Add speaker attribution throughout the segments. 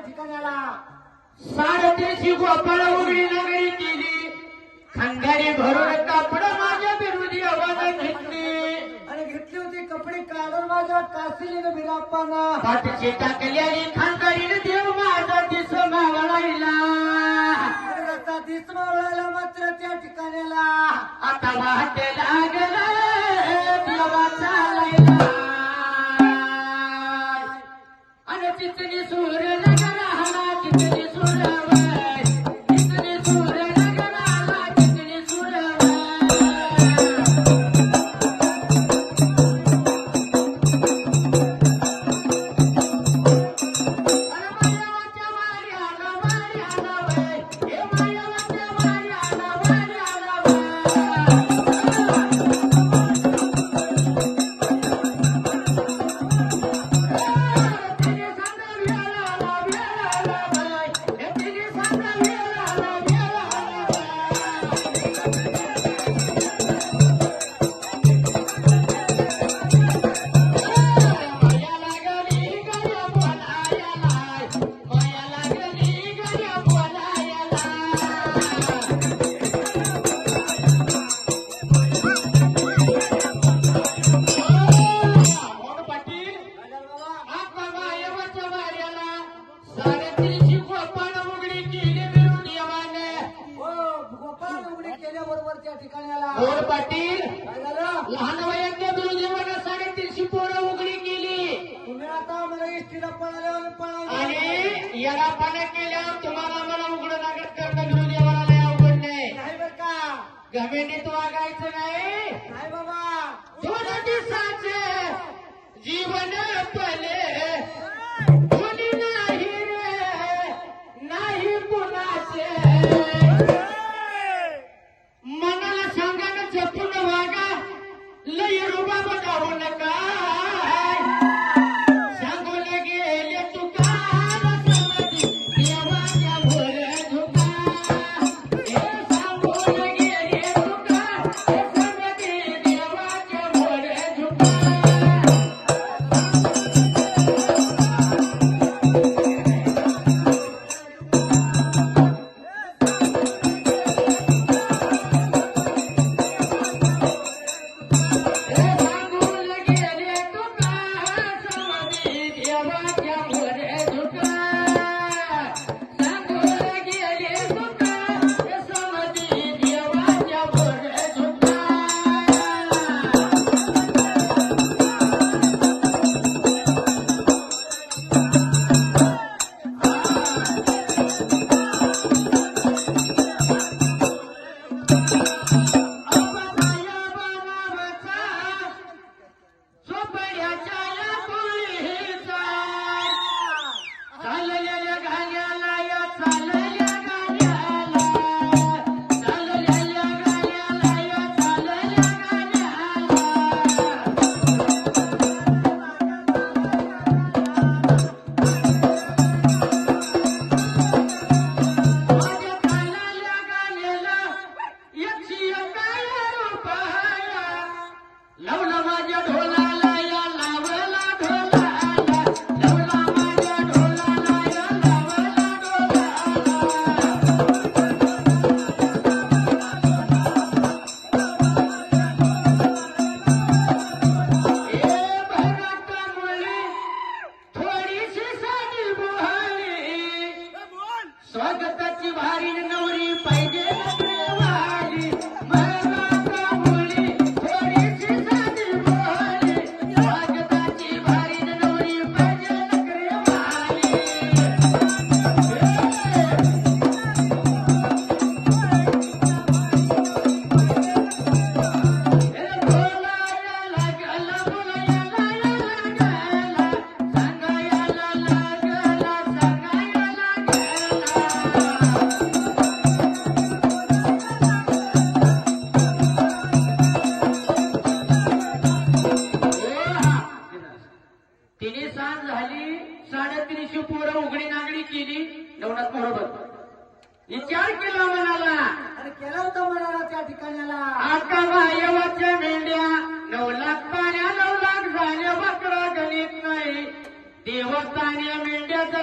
Speaker 1: त्या ठिकाणाला साडेतीनशे गोपाला उघडी नगरी केली. खंडारी भरून कापडं माझ्या विरोधी आवाजात घेतली.
Speaker 2: आणि घेतली होती कपडे काढून माझ्या कासिलीनं बिराप्पाना
Speaker 1: पाठीशी टाकली आणि देव माझा दिस मावळायला.
Speaker 2: रस्ता मावळायला मात्र त्या ठिकाणाला
Speaker 1: आता वाटे लागला देवाचा लायला आणि तिथली सूर्य घोषणा केल्यावर तुम्हाला मला उघड नागड करणं घेऊन यावं आलंय अवघड नाही.
Speaker 2: बर का?
Speaker 1: गमेने तू वागायचं नाही.
Speaker 2: बाबा.
Speaker 1: दोन दिवसाचे जीवन पले. मनाला सांगा ना जपून वागा. लय रुबा बघावं नका.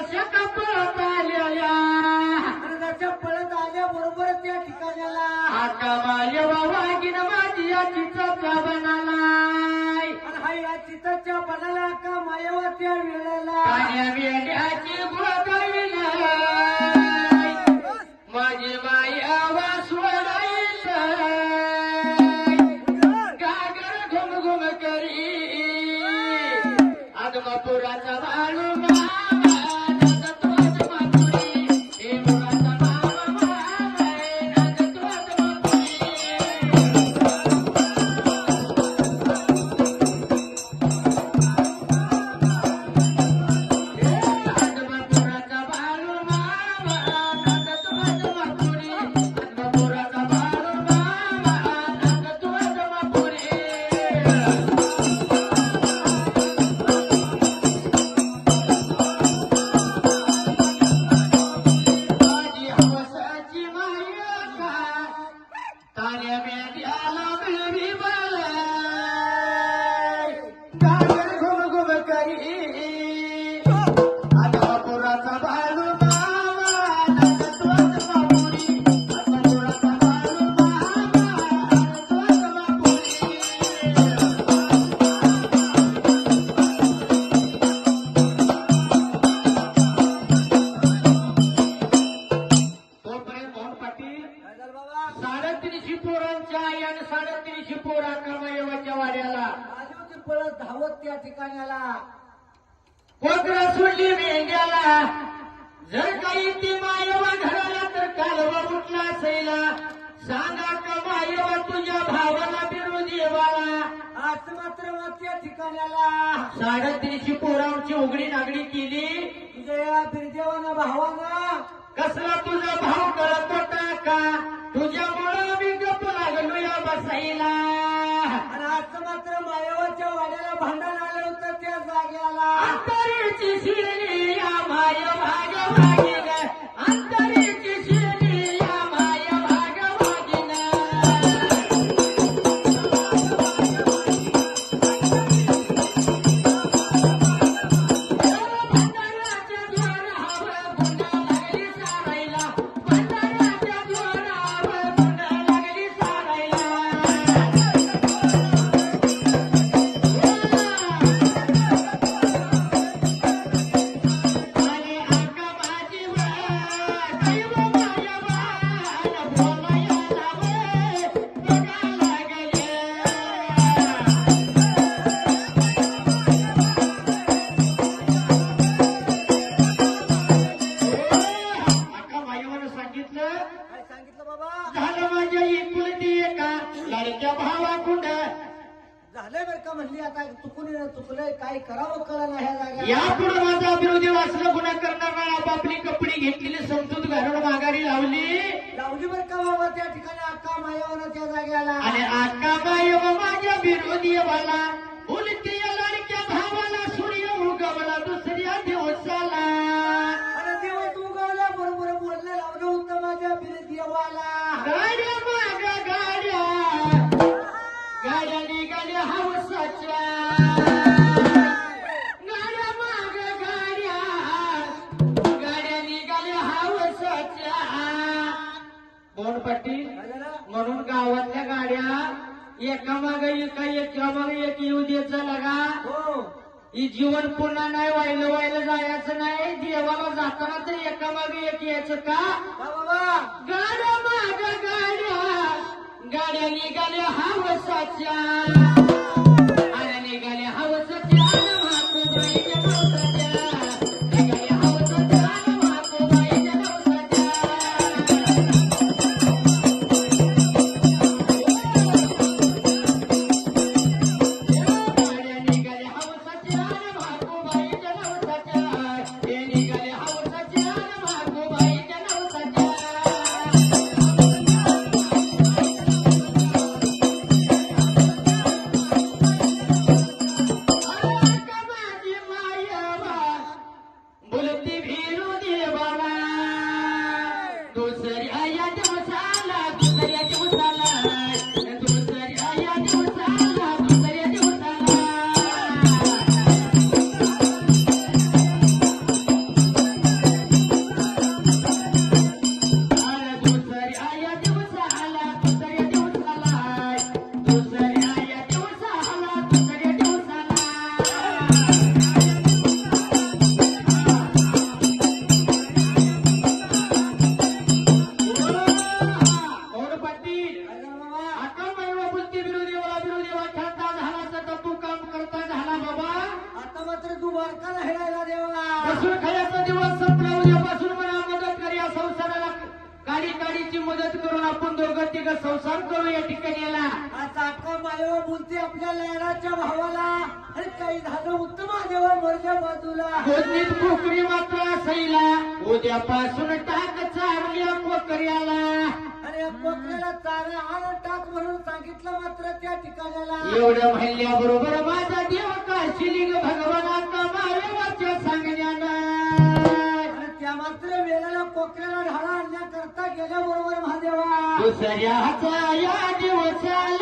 Speaker 1: रंगाच्या कापळात पळत
Speaker 2: आल्याबरोबर त्या ठिकाणाला.
Speaker 1: आता माय बाबा गिन माझी या चित्राचा
Speaker 2: बनाला हा या चित्राच्या बनाला का मायावा त्या वेळेला
Speaker 1: जर काही ती मायवा घराला तर कालवा उठला असेला? सांगा का मायवा तुझ्या भावाला बिरू देवाला?
Speaker 2: आज मात्र मग त्या ठिकाणाला
Speaker 1: साडेतीनशे पोरांची उघडी नागडी केली.
Speaker 2: तुझ्या या बिरदेवानं भावानं.
Speaker 1: कसला तुझा भाव कळत होता का? तुझ्यामुळं मी गप लागलो या बसाईला
Speaker 2: आणि आज मात्र मायावाच्या वाड्याला भांडण आलं होतं त्या जाग्याला
Speaker 1: अंतरीची शिरणी या माय भाग. कपडी घेतलेली समजूत घालून माघारी लावली.
Speaker 2: लावली बरं का बाबा त्या ठिकाणी अक्का मायावानं त्या जाग्याला.
Speaker 1: आणि आका बाय माझ्या विरोधी वाला उलटी लाडक्या भावाला सूर्य उगवला दुसऱ्या दिवसाला.
Speaker 2: अरे देवा तू गावला बरोबर बोलणं लावलं होतं माझ्या बिरदेवाला
Speaker 1: गाड्या माग गाड्या. गाड्या निघाल्या हवसाच्या पाटील
Speaker 2: झालं?
Speaker 1: म्हणून गावातल्या गाड्या एका माग एका एका माग एक येऊ देत लगा
Speaker 2: हो.
Speaker 1: ही जीवन पुन्हा नाही व्हायला व्हायला जायचं नाही. देवाला जाताना तर एका मागे एक यायचं का? गाड्या माग गाड्या गाड्या निघाल्या हवसाच्या आणि అందరి అతి काडी काडीची मदत करून आपण दोघं तिघ संसार करू या ठिकाणी याला.
Speaker 2: अक्का मायवा बोलते आपल्या लहराच्या भावाला अरे काही झालं उत्तम देवा वरच्या बाजूला.
Speaker 1: कोणतीच कोकरी मात्र सैला उद्यापासून टाक चारल्या कोकऱ्याला
Speaker 2: अरे कोकऱ्याला चारा आण टाक म्हणून सांगितलं मात्र त्या ठिकाणाला.
Speaker 1: एवढं म्हणल्याबरोबर माझा देव काशिलिंग भगवानाचा मायवाच्या सांगण्यानं.
Speaker 2: आणि त्या मात्र वेळेला कोकऱ्याला गेल्याबरोबर महादेवा.
Speaker 1: दुसऱ्याचा या
Speaker 2: दिवसा